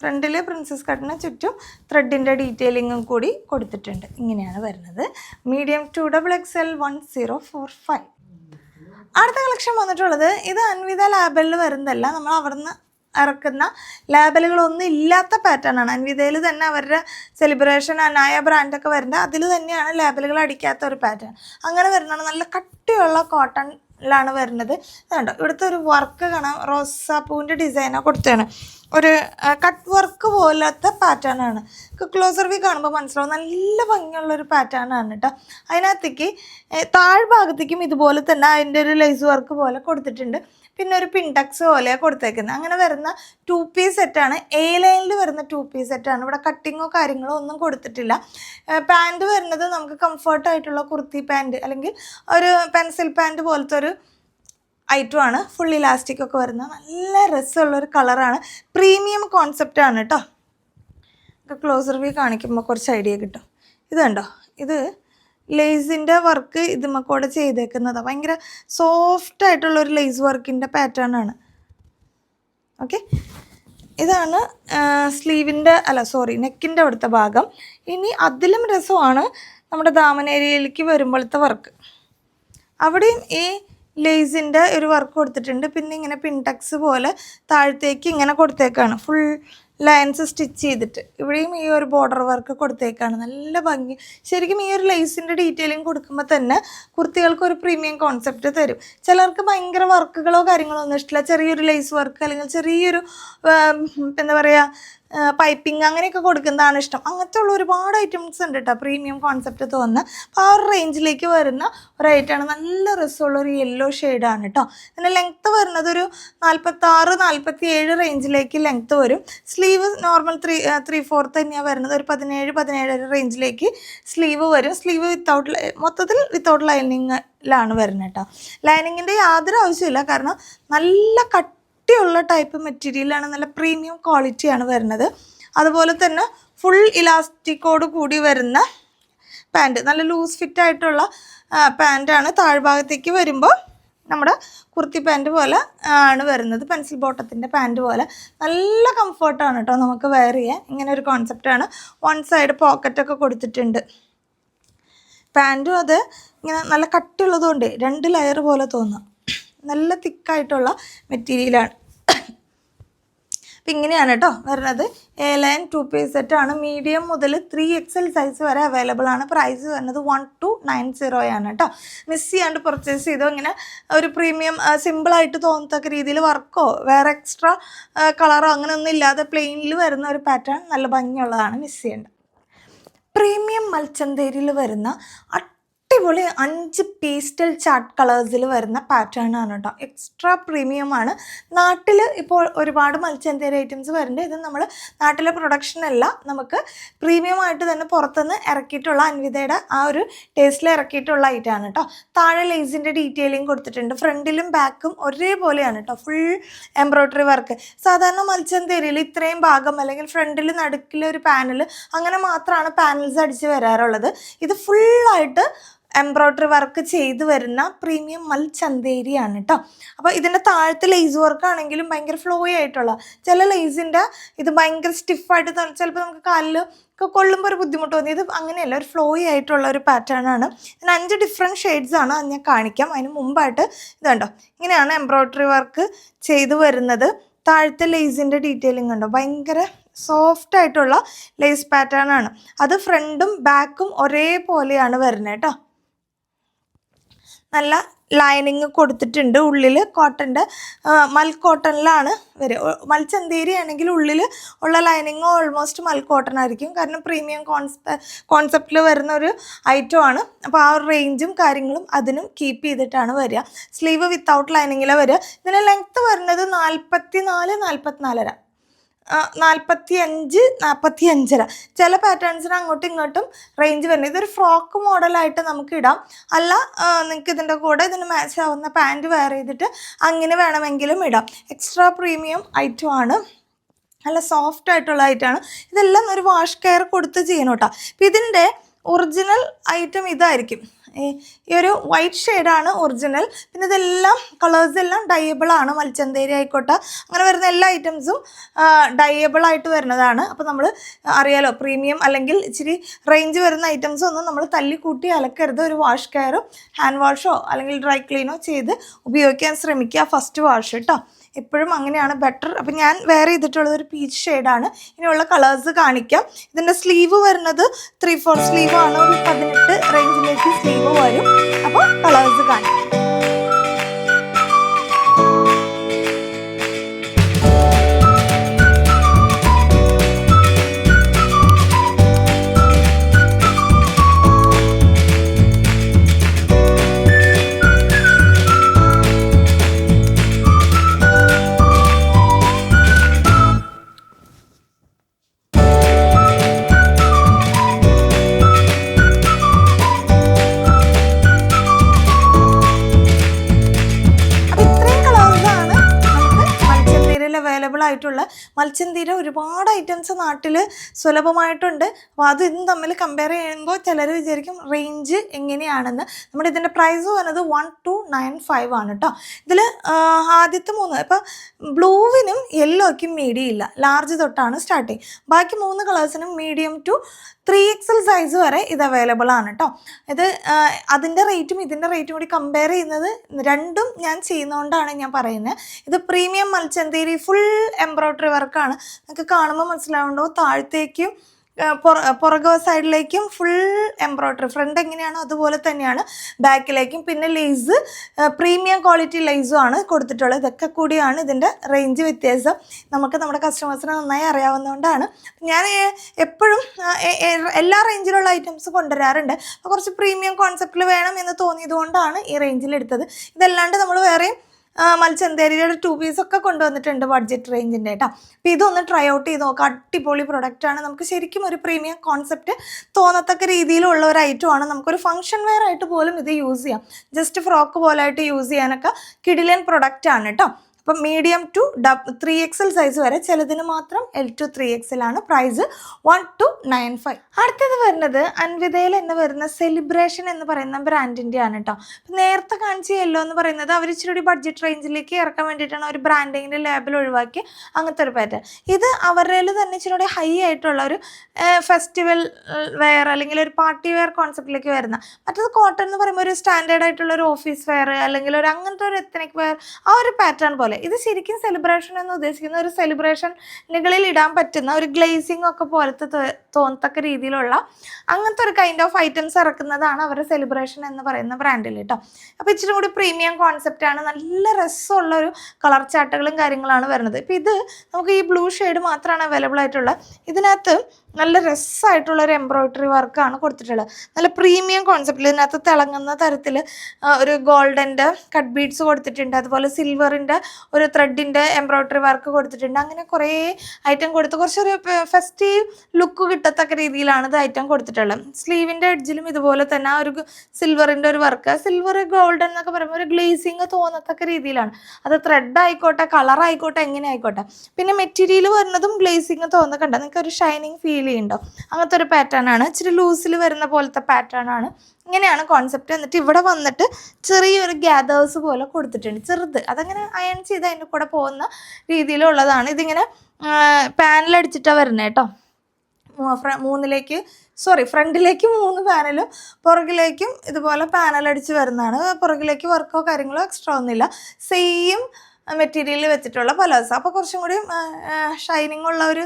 ഫ്രണ്ടിൽ പ്രിൻസസ് കട്ടിന് ചുറ്റും ത്രെഡിന്റെ ഡീറ്റെയിലിങ്ങും കൂടി കൊടുത്തിട്ടുണ്ട്. ഇങ്ങനെയാണ് വരുന്നത്. Medium to double X L one zero four five അടുത്ത കളക്ഷൻ വന്നിട്ടുള്ളത് ഇത് അൻവിത ലാബലിൽ വരുന്നതല്ല. നമ്മൾ അവിടുന്ന് ഇറക്കുന്ന ലേബലുകളൊന്നും ഇല്ലാത്ത പാറ്റേൺ ആണ്. അൻവിതയിൽ തന്നെ അവരുടെ സെലിബ്രേഷൻ അനായ ബ്രാൻഡൊക്കെ വരുന്നത് അതിൽ തന്നെയാണ് ലേബലുകൾ അടിക്കാത്ത ഒരു പാറ്റേൺ അങ്ങനെ വരുന്നതാണ് നല്ല കട്ടിയുള്ള കോട്ടൺ ാണ് വരുന്നത്. കണ്ടോ? ഇവിടുത്തെ ഒരു വർക്ക് കാണാം. റോസാപ്പൂവിന്റെ ഡിസൈനാണ് കൊടുത്തതാണ്. ഒരു കട്ട് വർക്ക് പോലത്തെ പാറ്റേൺ ആണ്. ക്ലോസർ വി കാണുമ്പോൾ മനസ്സിലാവും. നല്ല ഭംഗിയുള്ളൊരു പാറ്റേൺ ആണ് കേട്ടോ അതിനകത്തേക്ക് താഴ്ഭാഗത്തേക്കും ഇതുപോലെ തന്നെ അതിന്റെ ഒരു ലൈസ് വർക്ക് പോലെ കൊടുത്തിട്ടുണ്ട്. പിന്നെ ഒരു പിൻടക്സ് പോലെ കൊടുത്തേക്കുന്നത് അങ്ങനെ വരുന്ന ടു പീസ് സെറ്റാണ് എ ലൈനിൽ വരുന്ന ടു പീസ് സെറ്റാണ് ഇവിടെ കട്ടിങ്ങോ കാര്യങ്ങളോ ഒന്നും കൊടുത്തിട്ടില്ല. പാന്റ് വരുന്നത് നമുക്ക് കംഫർട്ടായിട്ടുള്ള കുർത്തി പാന്റ് അല്ലെങ്കിൽ ഒരു പെൻസിൽ പാന്റ് പോലത്തെ ഒരു ഐറ്റമാണ് ഫുൾ ഇലാസ്റ്റിക് ഒക്കെ വരുന്ന നല്ല രസമുള്ള ഒരു കളറാണ് പ്രീമിയം കോൺസെപ്റ്റാണ് കേട്ടോ ക്ലോസർ വ്യൂ കാണിക്കുമ്പോൾ കുറച്ച് ഐഡിയ കിട്ടും. ഇത് കണ്ടോ? ഇത് ലേസിന്റെ വർക്ക് ഇതുമ്മക്കൂടെ ചെയ്തേക്കുന്നതാണ് ഭയങ്കര സോഫ്റ്റ് ആയിട്ടുള്ള ഒരു ലേസ് വർക്കിന്റെ പാറ്റേൺ ആണ്. ഓക്കെ ഇതാണ് സ്ലീവിന്റെ അല്ല സോറി നെക്കിന്റെ അവിടുത്തെ ഭാഗം. ഇനി അതിലും രസമാണ് നമ്മുടെ ദാമനേരിയയിലേക്ക് വരുമ്പോഴത്തെ വർക്ക് അവിടെയും ഈ ലേസിന്റെ ഒരു വർക്ക് കൊടുത്തിട്ടുണ്ട്. പിന്നെ ഇങ്ങനെ പിൻടക്സ് പോലെ താഴത്തേക്ക് ഇങ്ങനെ കൊടുത്തേക്കാണ്. ഫുൾ ലൈൻസ് സ്റ്റിച്ച് ചെയ്തിട്ട്. ഇവിടെയും ഈ ഒരു ബോർഡർ വർക്ക് കൊടുത്തേക്കാണ്. നല്ല ഭംഗി. ശരിക്കും ഈ ഒരു ലേസിന്റെ ഡീറ്റെയിലിംഗ് കൊടുക്കുമ്പോൾ തന്നെ കുർത്തികൾക്ക് ഒരു പ്രീമിയം കോൺസെപ്റ്റ് തരും. ചിലർക്ക് ഭയങ്കര വർക്കുകളോ കാര്യങ്ങളോ ഒന്നും ഇഷ്ടമില്ല ചെറിയൊരു ലേസ് വർക്ക് അല്ലെങ്കിൽ ചെറിയൊരു എന്താ പറയുക പൈപ്പിംഗ് അങ്ങനെയൊക്കെ കൊടുക്കുന്നതാണ് ഇഷ്ടം. അങ്ങനത്തെ ഉള്ള ഒരുപാട് ഐറ്റംസ് ഉണ്ട് കേട്ടോ പ്രീമിയം കോൺസെപ്റ്റ് തോന്നുന്ന. അപ്പോൾ ആ ഒരു റേഞ്ചിലേക്ക് വരുന്ന ഒരു ഐറ്റമാണ് നല്ല രസമുള്ള ഒരു യെല്ലോ ഷെയ്ഡാണ് കേട്ടോ ഇതിന്റെ ലെങ്ത്ത് വരുന്നത് ഒരു നാൽപ്പത്താറ് നാൽപ്പത്തി ഏഴ് റേഞ്ചിലേക്ക് ലെങ്ത്ത് വരും. Sleeve normal three three fourth തന്നെയാണ് വരുന്നത്. ഒരു പതിനേഴ് പതിനേഴര റേഞ്ചിലേക്ക് സ്ലീവ് വരും. സ്ലീവ് വിത്തൗട്ട് മൊത്തത്തിൽ വിത്തൗട്ട് ലൈനിങ്ങിലാണ് വരുന്നത് കേട്ടോ ലൈനിങ്ങിന്റെ യാതൊരു ആവശ്യമില്ല കാരണം നല്ല കട്ട് കട്ടിയുള്ള ടൈപ്പ് മെറ്റീരിയലാണ് നല്ല പ്രീമിയം ക്വാളിറ്റിയാണ് വരുന്നത്. അതുപോലെ തന്നെ ഫുൾ ഇലാസ്റ്റിക്കോട് കൂടി വരുന്ന പാന്റ് നല്ല ലൂസ് ഫിറ്റ് ആയിട്ടുള്ള പാന്റാണ് താഴ്ഭാഗത്തേക്ക് വരുമ്പോൾ നമ്മുടെ കുർത്തി പാന്റ് പോലെ ആണ് വരുന്നത്. പെൻസിൽ ബോട്ടത്തിന്റെ പാന്റ് പോലെ. നല്ല കംഫർട്ടാണ് കേട്ടോ നമുക്ക് വെയർ ചെയ്യാൻ. ഇങ്ങനെ ഒരു കോൺസെപ്റ്റാണ് വൺ സൈഡ് പോക്കറ്റൊക്കെ കൊടുത്തിട്ടുണ്ട്. പാന്റും അത് ഇങ്ങനെ നല്ല കട്ടിയുള്ളതുകൊണ്ട് രണ്ട് ലെയർ പോലെ തോന്നുക നല്ല തിക്കായിട്ടുള്ള മെറ്റീരിയലാണ് അപ്പം ഇങ്ങനെയാണ് കേട്ടോ വരുന്നത്. എ ലൈൻ ടു സെറ്റ് ആണ്. മീഡിയം മുതൽ ത്രീ എക്സൽ സൈസ് വരെ അവൈലബിൾ ആണ്. പ്രൈസ് വരുന്നത് വൺ ടു നയൻ സീറോ ആണ് കേട്ടോ മിസ് ചെയ്യാണ്ട് പർച്ചേസ് ചെയ്തു? ഇങ്ങനെ ഒരു പ്രീമിയം സിമ്പിളായിട്ട് തോന്നത്തക്ക രീതിയിൽ വർക്കോ വേറെ എക്സ്ട്രാ കളറോ അങ്ങനെയൊന്നും ഇല്ലാതെ പ്ലെയിനിൽ വരുന്ന ഒരു പാറ്റേൺ നല്ല ഭംഗിയുള്ളതാണ്. മിസ് ചെയ്യേണ്ടത് പ്രീമിയം മൽച്ചന്തേരിയിൽ വരുന്ന അടിപൊളി അഞ്ച് പേസ്റ്റൽ ചാർട്ട് കളേഴ്സിൽ വരുന്ന പാറ്റേൺ ആണ് കേട്ടോ എക്സ്ട്രാ പ്രീമിയം ആണ്. നാട്ടിൽ ഇപ്പോൾ ഒരുപാട് മത്സ്യന്തേരി ഐറ്റംസ് വരുന്നുണ്ട് ഇത് നമ്മൾ നാട്ടിലെ പ്രൊഡക്ഷൻ അല്ല. നമുക്ക് പ്രീമിയം ആയിട്ട് തന്നെ പുറത്തുനിന്ന് ഇറക്കിയിട്ടുള്ള അൻവിതയുടെ ആ ഒരു ടേസ്റ്റിൽ ഇറക്കിയിട്ടുള്ള ഐറ്റം ആണ് കേട്ടോ താഴെ ലേസിന്റെ ഡീറ്റെയിലിംഗ് കൊടുത്തിട്ടുണ്ട്. ഫ്രണ്ടിലും ബാക്കും ഒരേപോലെയാണ് കേട്ടോ ഫുൾ എംബ്രോയ്ഡറി വർക്ക് സാധാരണ മത്സ്യന്തേരിയിൽ ഇത്രയും ഭാഗം അല്ലെങ്കിൽ ഫ്രണ്ടിൽ നടുക്കിലെ ഒരു പാനൽ അങ്ങനെ മാത്രമാണ് പാനൽസ് അടിച്ച് വരാറുള്ളത്. ഇത് ഫുള്ളായിട്ട് എംബ്രോയ്ഡറി വർക്ക് ചെയ്തു വരുന്ന പ്രീമിയം മൽ ചന്തേരിയാണ് കേട്ടോ അപ്പോൾ ഇതിന്റെ താഴത്തെ ലേസ് വർക്ക് ആണെങ്കിലും ഭയങ്കര ഫ്ലോയി ആയിട്ടുള്ള ചില ലേസിന്റെ ഇത് ഭയങ്കര സ്റ്റിഫായിട്ട് ചിലപ്പോൾ നമുക്ക് കാലിൽ ഒക്കെ കൊള്ളുമ്പോൾ ഒരു ബുദ്ധിമുട്ട് തോന്നി. ഇത് അങ്ങനെയല്ല ഒരു ഫ്ലോയി ആയിട്ടുള്ള ഒരു പാറ്റേൺ ആണ്. ഇതിന് അഞ്ച് ഡിഫറെന്റ് ഷെയ്ഡ്സ് ആണ് അത് ഞാൻ കാണിക്കാം. അതിന് മുമ്പായിട്ട് ഇത് കണ്ടോ? ഇങ്ങനെയാണ് എംബ്രോയ്ഡറി വർക്ക് ചെയ്തു വരുന്നത്. താഴത്തെ ലേസിന്റെ ഡീറ്റെയിലിംഗ് ഉണ്ടോ ഭയങ്കര സോഫ്റ്റ് ആയിട്ടുള്ള ലേസ് പാറ്റേൺ ആണ്. അത് ഫ്രണ്ടും ബാക്കും ഒരേപോലെയാണ് വരുന്നത് കേട്ടോ നല്ല ലൈനിങ് കൊടുത്തിട്ടുണ്ട്. ഉള്ളിൽ കോട്ടന്റെ മൽ കോട്ടണിലാണ് വരിക മൽച്ചന്തേരി ചന്തേരി ആണെങ്കിൽ ഉള്ളിൽ ഉള്ള ലൈനിങ് ഓൾമോസ്റ്റ് മൽ കോട്ടൺ ആയിരിക്കും. കാരണം പ്രീമിയം കോൺസെപ്റ്റ് കോൺസെപ്റ്റിൽ വരുന്ന ഒരു ഐറ്റം ആണ്. അപ്പോൾ ആ റേഞ്ചും കാര്യങ്ങളും അതിനും കീപ്പ് ചെയ്തിട്ടാണ് വരിക സ്ലീവ് വിത്തൗട്ട് ലൈനിങ്ങിലാണ് വരിക ഇതിന് ലെങ്ത്ത് വരുന്നത് നാൽപ്പത്തി നാല് നാൽപ്പത്തിനാലര നാൽപ്പത്തി അഞ്ച് നാൽപ്പത്തി അഞ്ചര ചില പാറ്റേൺസിന് അങ്ങോട്ടും ഇങ്ങോട്ടും റേഞ്ച് വരുന്നത് ഇതൊരു ഫ്രോക്ക് മോഡലായിട്ട് നമുക്ക് ഇടാം. അല്ല നിങ്ങൾക്ക് ഇതിന്റെ കൂടെ ഇതിന് മാച്ച് ആവുന്ന പാന്റ് വെയർ ചെയ്തിട്ട് അങ്ങനെ വേണമെങ്കിലും ഇടാം. എക്സ്ട്രാ പ്രീമിയം ഐറ്റം ആണ്. നല്ല സോഫ്റ്റ് ആയിട്ടുള്ള ഐറ്റമാണ് ഇതെല്ലാം ഒരു വാഷ് കെയർ കൊടുത്ത് ചെയ്യണം കേട്ടോ. അപ്പം ഇതിന്റെ ഒറിജിനൽ ഐറ്റം ഇതായിരിക്കും. ഈ- ഒരു വൈറ്റ് ഷെയ്ഡാണ് ഒറിജിനൽ പിന്നെ ഇതെല്ലാം കളേഴ്സ് എല്ലാം ഡയബിൾ ആണ് മൽച്ചന്തേരി ആയിക്കോട്ടെ. അങ്ങനെ വരുന്ന എല്ലാ ഐറ്റംസും ഡയബിൾ ആയിട്ട് വരുന്നതാണ്. അപ്പോൾ നമ്മൾ അറിയാലോ പ്രീമിയം അല്ലെങ്കിൽ ഇച്ചിരി റേഞ്ച് വരുന്ന ഐറ്റംസ് ഒന്നും നമ്മൾ തല്ലിക്കൂട്ടി അലക്കരുത്. ഒരു വാഷ് കെയറും ഹാൻഡ് വാഷോ അല്ലെങ്കിൽ ഡ്രൈ ക്ലീനോ ചെയ്ത് ഉപയോഗിക്കാൻ ശ്രമിക്കുക ഫസ്റ്റ് വാഷ് കേട്ടോ എപ്പോഴും അങ്ങനെയാണ് ബെറ്റർ അപ്പം ഞാൻ വെയർ ചെയ്തിട്ടുള്ളത് ഒരു പീച്ച് ഷെയ്ഡാണ് ഇനിയുള്ള കളേഴ്സ് കാണിക്കാം. ഇതിന്റെ സ്ലീവ് വരുന്നത് ത്രീ ഫോർ സ്ലീവ് ആണ്. ഒരു പതിനെട്ട് റേഞ്ചിലേക്ക് സ്ലീവ് വരും. അപ്പോൾ കളേഴ്സ് കാണിക്കാം. ആയിട്ടുള്ള മത്സ്യന്തീര ഒരുപാട് ഐറ്റംസ് നാട്ടിൽ സുലഭമായിട്ടുണ്ട്. അപ്പോൾ അത് ഇതും തമ്മിൽ കമ്പയർ ചെയ്യുമ്പോൾ ചിലർ വിചാരിക്കും റേഞ്ച് എങ്ങനെയാണെന്ന്. നമ്മുടെ ഇതിന്റെ പ്രൈസ് വന്നത് വൺ ടു നയൻ ഫൈവ് ആണ് കേട്ടോ ഇതിൽ ആദ്യത്തെ മൂന്ന് ഇപ്പോൾ ബ്ലൂവിനും യെല്ലോയ്ക്കും മീഡിയം ഇല്ല. ലാർജ് തൊട്ടാണ് സ്റ്റാർട്ടിങ് ബാക്കി മൂന്ന് കളേഴ്സിനും medium to three XL size വരെ ഇത് അവൈലബിൾ ആണ് കേട്ടോ ഇത് അതിന്റെ റേറ്റും ഇതിന്റെ റേറ്റും കൂടി കമ്പയർ ചെയ്യുന്നത് രണ്ടും ഞാൻ ചെയ്യുന്നതുകൊണ്ടാണ് ഞാൻ പറയുന്നത് ഇത് പ്രീമിയം മൽച്ചന്തേരി ഫുൾ എംബ്രോയ്ഡറി വർക്കാണ് നിങ്ങൾക്ക് കാണുമ്പോൾ മനസ്സിലാവുണ്ടോ താഴത്തേക്കും പുറകു സൈഡിലേക്കും ഫുൾ എംബ്രോയ്ഡറി ഫ്രണ്ട് എങ്ങനെയാണോ അതുപോലെ തന്നെയാണ്. ബാക്കിലേക്കും പിന്നെ ലേസ് പ്രീമിയം ക്വാളിറ്റി ലേസും ആണ് കൊടുത്തിട്ടുള്ളത്. ഇതൊക്കെ കൂടിയാണ് ഇതിന്റെ റേഞ്ച് വ്യത്യാസം. നമുക്ക് നമ്മുടെ കസ്റ്റമേഴ്സിനെ നന്നായി അറിയാവുന്നതുകൊണ്ടാണ്. ഞാൻ എപ്പോഴും എല്ലാ റേഞ്ചിലുള്ള ഐറ്റംസ് കൊണ്ടുവരാറുണ്ട്. കുറച്ച് പ്രീമിയം കോൺസെപ്റ്റിൽ വേണം എന്ന് തോന്നിയത് കൊണ്ടാണ് ഈ റേഞ്ചിൽ എടുത്തത്. ഇതല്ലാണ്ട് നമ്മൾ വേറെയും മത്സ്യന്തേരിയുടെ ടു പീസ് ഒക്കെ കൊണ്ടുവന്നിട്ടുണ്ട് ബഡ്ജറ്റ് റേഞ്ചിന്റെ കേട്ടോ അപ്പോൾ ഇതൊന്ന് ട്രൈ ഔട്ട് ചെയ്ത് നോക്കാം. അടിപൊളി പ്രൊഡക്റ്റാണ് നമുക്ക് ശരിക്കും ഒരു പ്രീമിയം കോൺസെപ്റ്റ് തോന്നത്തക്ക രീതിയിലുള്ള ഒരു ഐറ്റം ആണ്. നമുക്കൊരു ഫംഗ്ഷൻ വെയർ ആയിട്ട് പോലും ഇത് യൂസ് ചെയ്യാം. ജസ്റ്റ് ഫ്രോക്ക് പോലായിട്ട് യൂസ് ചെയ്യാനൊക്കെ കിടിലൻ പ്രൊഡക്റ്റാണ് കേട്ടോ അപ്പം medium to three XL size വരെ ചിലതിന് മാത്രം എൽ ടു ത്രീ ആണ് price one two nine five അടുത്തത് വരുന്നത് അൻവിതയിൽ എന്ന് വരുന്ന സെലിബ്രേഷൻ എന്ന് പറയുന്ന ബ്രാൻഡിന്റെ ആണ് കേട്ടോ നേരത്തെ കാണിച്ച യെല്ലോ എന്ന് പറയുന്നത് അവർ ഇച്ചിരി ബഡ്ജറ്റ് റേഞ്ചിലേക്ക് ഇറക്കാൻ വേണ്ടിയിട്ടാണ് ഒരു ബ്രാൻഡിങ്ങിന്റെ ലേബൽ ഒഴിവാക്കി അങ്ങനത്തെ ഒരു പാറ്റേൺ ഇത് അവരുടെ തന്നെ ഇച്ചിരി ഹൈ ആയിട്ടുള്ള ഒരു ഫെസ്റ്റിവൽ വെയർ അല്ലെങ്കിൽ ഒരു പാർട്ടി വെയർ കോൺസെപ്റ്റിലേക്ക് വരുന്ന. മറ്റത് കോട്ടൺ എന്ന് പറയുമ്പോൾ ഒരു സ്റ്റാൻഡേർഡ് ആയിട്ടുള്ള ഒരു ഓഫീസ് വെയർ അല്ലെങ്കിൽ ഒരു അങ്ങനത്തെ ഒരു എത്തനിക് വെയർ ആ ഒരു പാറ്റേൺ പോലെ ഇത് ശരിക്കും സെലിബ്രേഷൻ എന്ന് ഉദ്ദേശിക്കുന്ന ഒരു സെലിബ്രേഷനുകളിൽ ഇടാൻ പറ്റുന്ന ഒരു ഗ്ലേസിംഗ് ഒക്കെ പോലത്തെ തോന്നത്തക്ക രീതിയിലുള്ള അങ്ങനത്തെ ഒരു കൈൻഡ് ഓഫ് ഐറ്റംസ് ഇറക്കുന്നതാണ് അവരുടെ സെലിബ്രേഷൻ എന്ന് പറയുന്ന ബ്രാൻഡിൽ കേട്ടോ അപ്പോൾ ഇച്ചിരി കൂടി പ്രീമിയം കോൺസെപ്റ്റ് ആണ്. നല്ല രസമുള്ള ഒരു കളർ ചാട്ടുകളും കാര്യങ്ങളാണ് വരുന്നത്. ഇപ്പം ഇത് നമുക്ക് ഈ ബ്ലൂ ഷെയ്ഡ് മാത്രമാണ് അവൈലബിൾ ആയിട്ടുള്ളത്. ഇതിനകത്ത് നല്ല രസമായിട്ടുള്ളൊരു എംബ്രോയിഡറി വർക്കാണ് കൊടുത്തിട്ടുള്ളത്. നല്ല പ്രീമിയം കോൺസെപ്റ്റിൽ ഇതിനകത്ത് തിളങ്ങുന്ന തരത്തിൽ ഒരു ഗോൾഡന്റെ കട്ട് ബീഡ്സ് കൊടുത്തിട്ടുണ്ട്. അതുപോലെ സിൽവറിന്റെ ഒരു ത്രെഡിന്റെ എംബ്രോയിഡറി വർക്ക് കൊടുത്തിട്ടുണ്ട്. അങ്ങനെ കുറേ ഐറ്റം കൊടുത്ത് കുറച്ചൊരു ഫെസ്റ്റീവ് ലുക്ക് കിട്ടത്തക്ക രീതിയിലാണ് ഇത് ഐറ്റം കൊടുത്തിട്ടുള്ളത്. സ്ലീവിന്റെ എഡ്ജിലും ഇതുപോലെ തന്നെ ഒരു സിൽവറിന്റെ ഒരു വർക്ക് സിൽവർ ഗോൾഡൻ എന്നൊക്കെ പറയുമ്പോൾ ഒരു ഗ്ലേസിങ് തോന്നത്തക്ക രീതിയിലാണ്. അത് ത്രെഡ് ആയിക്കോട്ടെ കളർ ആയിക്കോട്ടെ എങ്ങനെ ആയിക്കോട്ടെ. പിന്നെ മെറ്റീരിയൽ വരുന്നതും ഗ്ലേസിങ് തോന്നുന്നുണ്ട്. നിങ്ങൾക്ക് ഒരു ഷൈനിങ് ഫീൽ ചെയ്യുന്നുണ്ടോ? അങ്ങനത്തെ ഒരു പാറ്റേൺ ആണ്. ഇച്ചിരി ലൂസിൽ വരുന്ന പോലത്തെ പാറ്റേൺ ആണ്. ഇങ്ങനെയാണ് കോൺസെപ്റ്റ് എന്നിട്ട് ഇവിടെ വന്നിട്ട് ചെറിയൊരു ഗ്യാദേഴ്സ് പോലെ കൊടുത്തിട്ടുണ്ട്. ചെറുത്. അതങ്ങനെ അയൺ ചെയ്ത് അതിന്റെ കൂടെ പോകുന്ന രീതിയിലുള്ളതാണ്. ഇതിങ്ങനെ പാനലടിച്ചിട്ടാണ് വരുന്നത് കേട്ടോ മൂന്നിലേക്ക് സോറി ഫ്രണ്ടിലേക്ക് മൂന്ന് പാനലും പുറകിലേക്കും ഇതുപോലെ പാനൽ അടിച്ച് വരുന്നതാണ്. പുറകിലേക്ക് വർക്കോ കാര്യങ്ങളോ എക്സ്ട്രാ ഒന്നുമില്ല. സെയിം മെറ്റീരിയൽ വെച്ചിട്ടുള്ള പലോസ. അപ്പോൾ കുറച്ചും കൂടി ഷൈനിങ് ഉള്ള ഒരു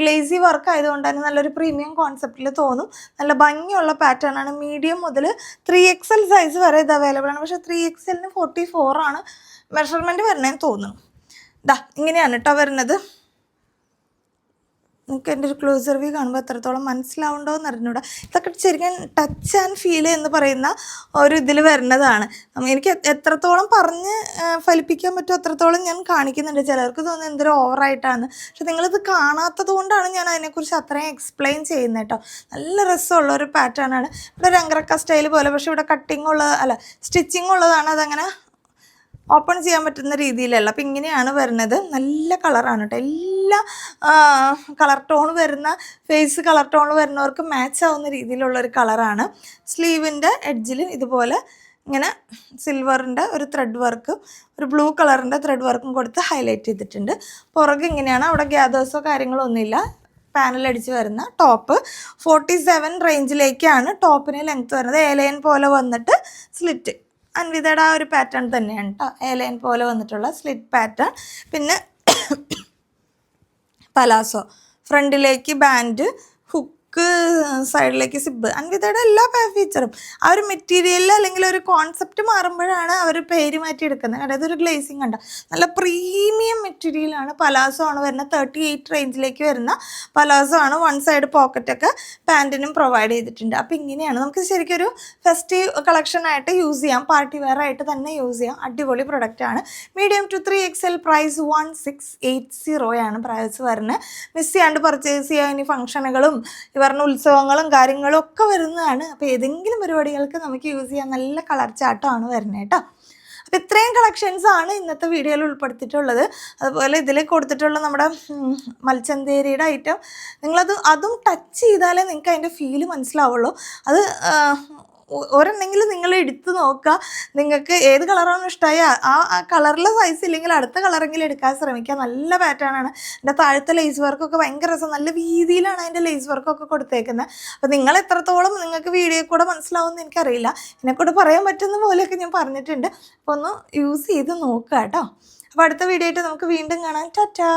ഗ്ലേസി വർക്ക് ആയതുകൊണ്ട് തന്നെ നല്ലൊരു പ്രീമിയം കോൺസെപ്റ്റിൽ തോന്നും. നല്ല ഭംഗിയുള്ള പാറ്റേൺ ആണ്. മീഡിയം മുതൽ ത്രീ എക്സ് എൽ സൈസ് വരെ ഇത് അവൈലബിൾ ആണ്. പക്ഷേ ത്രീ എക്സ് എല്ലിന് ഫോർട്ടി ഫോറാണ് മെഷർമെന്റ് വരണേന്ന് തോന്നുന്നു. ദാ ഇങ്ങനെയാണ് കേട്ടോ വരുന്നത്. നിങ്ങൾക്ക് എന്റെ ഒരു ക്ലോസർ വ്യൂ കാണുമ്പോൾ എത്രത്തോളം മനസ്സിലാവുണ്ടോ എന്ന് അറിഞ്ഞൂടാ. ഇതൊക്കെ ശരിക്കും ടച്ച് ആൻഡ് ഫീൽ എന്ന് പറയുന്ന ഒരു ഇതിൽ വരുന്നതാണ്. എനിക്ക് എത്രത്തോളം പറഞ്ഞ് ഫലിപ്പിക്കാൻ പറ്റുമോ അത്രത്തോളം ഞാൻ കാണിക്കുന്നുണ്ട്. ചിലർക്ക് തോന്നുന്നത് എന്തൊരു ഓവറായിട്ടാണ് പക്ഷെ നിങ്ങളിത് കാണാത്തത് കൊണ്ടാണ് ഞാൻ അതിനെക്കുറിച്ച് അത്രയും എക്സ്പ്ലെയിൻ ചെയ്യുന്നത് കേട്ടോ. നല്ല രസമുള്ള ഒരു പാറ്റേൺ ആണ്. ഇവിടെ ഒരു അങ്കറക്ക സ്റ്റൈൽ പോലെ പക്ഷേ ഇവിടെ കട്ടിങ് ഉള്ളത് അല്ല സ്റ്റിച്ചിങ് ഉള്ളതാണ്. അതങ്ങനെ ഓപ്പൺ ചെയ്യാൻ പറ്റുന്ന രീതിയിലല്ല. അപ്പം ഇങ്ങനെയാണ് വരുന്നത്. നല്ല കളറാണ് കേട്ടോ എല്ലാ കളർ ടോൺ വരുന്ന ഫേസ് കളർ ടോൺ വരുന്നവർക്ക് മാച്ച് ആവുന്ന രീതിയിലുള്ള ഒരു കളറാണ്. സ്ലീവിന്റെ എഡ്ജിൽ ഇതുപോലെ ഇങ്ങനെ സിൽവറിന്റെ ഒരു ത്രെഡ് വർക്കും ഒരു ബ്ലൂ കളറിന്റെ ത്രെഡ് വർക്കും കൊടുത്ത് ഹൈലൈറ്റ് ചെയ്തിട്ടുണ്ട്. പുറകെ ഇങ്ങനെയാണ്. അവിടെ ഗ്യാദേഴ്സോ കാര്യങ്ങളോ ഒന്നുമില്ല. പാനൽ അടിച്ച് വരുന്ന ടോപ്പ് ഫോർട്ടി സെവൻ റേഞ്ചിലേക്കാണ് ടോപ്പിന് ലെങ്ത് വരുന്നത്. ഏലയൻ പോലെ വന്നിട്ട് സ്ലിറ്റ് അൻവിതയുടെ ആ ഒരു പാറ്റേൺ തന്നെയാണ് കേട്ടോ ഏലയൻ പോലെ വന്നിട്ടുള്ള സ്ലിറ്റ് പാറ്റേൺ പിന്നെ പലാസോ. ഫ്രണ്ടിലേക്ക് ബാൻഡ് ഹുക്ക് സൈഡിലേക്ക് സിബ്. അൻവിതയുടെ എല്ലാ ഫീച്ചറും. ആ ഒരു മെറ്റീരിയലിൽ അല്ലെങ്കിൽ ഒരു കോൺസെപ്റ്റ് മാറുമ്പോഴാണ് അവർ പേര് മാറ്റി എടുക്കുന്നത് അതായത് ഒരു ഗ്ലേസിങ് ഉണ്ട് നല്ല പ്രീമിയം മെറ്റീരിയലാണ്. പലാസോ ആണ് വരുന്ന തേർട്ടി എയ്റ്റ് റേഞ്ചിലേക്ക് വരുന്ന പലാസോ ആണ് വൺ സൈഡ് പോക്കറ്റൊക്കെ പാന്റിനും പ്രൊവൈഡ് ചെയ്തിട്ടുണ്ട്. അപ്പോൾ ഇങ്ങനെയാണ് നമുക്ക് ശരിക്കും ഒരു ഫെസ്റ്റീവ് കളക്ഷൻ ആയിട്ട് യൂസ് ചെയ്യാം. പാർട്ടി വെയർ ആയിട്ട് തന്നെ യൂസ് ചെയ്യാം. അടിപൊളി പ്രൊഡക്റ്റ് ആണ്. Medium to three X L price one six eight സീറോയാണ് price വരുന്നത്. മിസ് ചെയ്യാണ്ട് പർച്ചേസ് ചെയ്യാൻ ഇനി ഫംഗ്ഷനുകളും ഈ പറഞ്ഞ ഉത്സവങ്ങളും കാര്യങ്ങളും ഒക്കെ വരുന്നതാണ്. അപ്പോൾ ഏതെങ്കിലും പരിപാടികൾക്ക് നമുക്ക് യൂസ് ചെയ്യാൻ നല്ല കളർ ചാട്ടമാണ് വരുന്നത് കേട്ടോ. അപ്പോൾ ഇത്രയും കളക്ഷൻസ് ആണ് ഇന്നത്തെ വീഡിയോയിൽ ഉൾപ്പെടുത്തിയിട്ടുള്ളത്. അതുപോലെ ഇതിൽ കൊടുത്തിട്ടുള്ള നമ്മുടെ മത്സ്യന്തേരിയുടെ ഐറ്റം നിങ്ങളത് അതും ടച്ച് ചെയ്താലേ നിങ്ങൾക്ക് അതിന്റെ ഫീൽ മനസ്സിലാവുള്ളൂ. അത് ഒരെണ്ണെങ്കിലും നിങ്ങൾ എടുത്ത് നോക്കുക നിങ്ങൾക്ക് ഏത് കളറാണ് ഇഷ്ടമായ ആ ആ കളറിലെ സൈസ് ഇല്ലെങ്കിൽ അടുത്ത കളറെങ്കിലും എടുക്കാൻ ശ്രമിക്കുക നല്ല പാറ്റേണാണ് എന്റെ താഴത്തെ ലേസ് വർക്കൊക്കെ ഭയങ്കര രസം. നല്ല രീതിയിലാണ് അതിന്റെ ലേസ് വർക്കൊക്കെ കൊടുത്തേക്കുന്നത് അപ്പോൾ നിങ്ങൾ എത്രത്തോളം നിങ്ങൾക്ക് വീഡിയോ കൂടെ മനസ്സിലാവുമെന്ന് എനിക്കറിയില്ല. എന്നെക്കൂടെ പറയാൻ പറ്റുന്ന പോലെയൊക്കെ ഞാൻ പറഞ്ഞിട്ടുണ്ട്. അപ്പോൾ ഒന്ന് യൂസ് ചെയ്ത് നോക്കുക കേട്ടോ അപ്പോൾ അടുത്ത വീഡിയോ ആയിട്ട് നമുക്ക് വീണ്ടും കാണാം. ടാറ്റാ!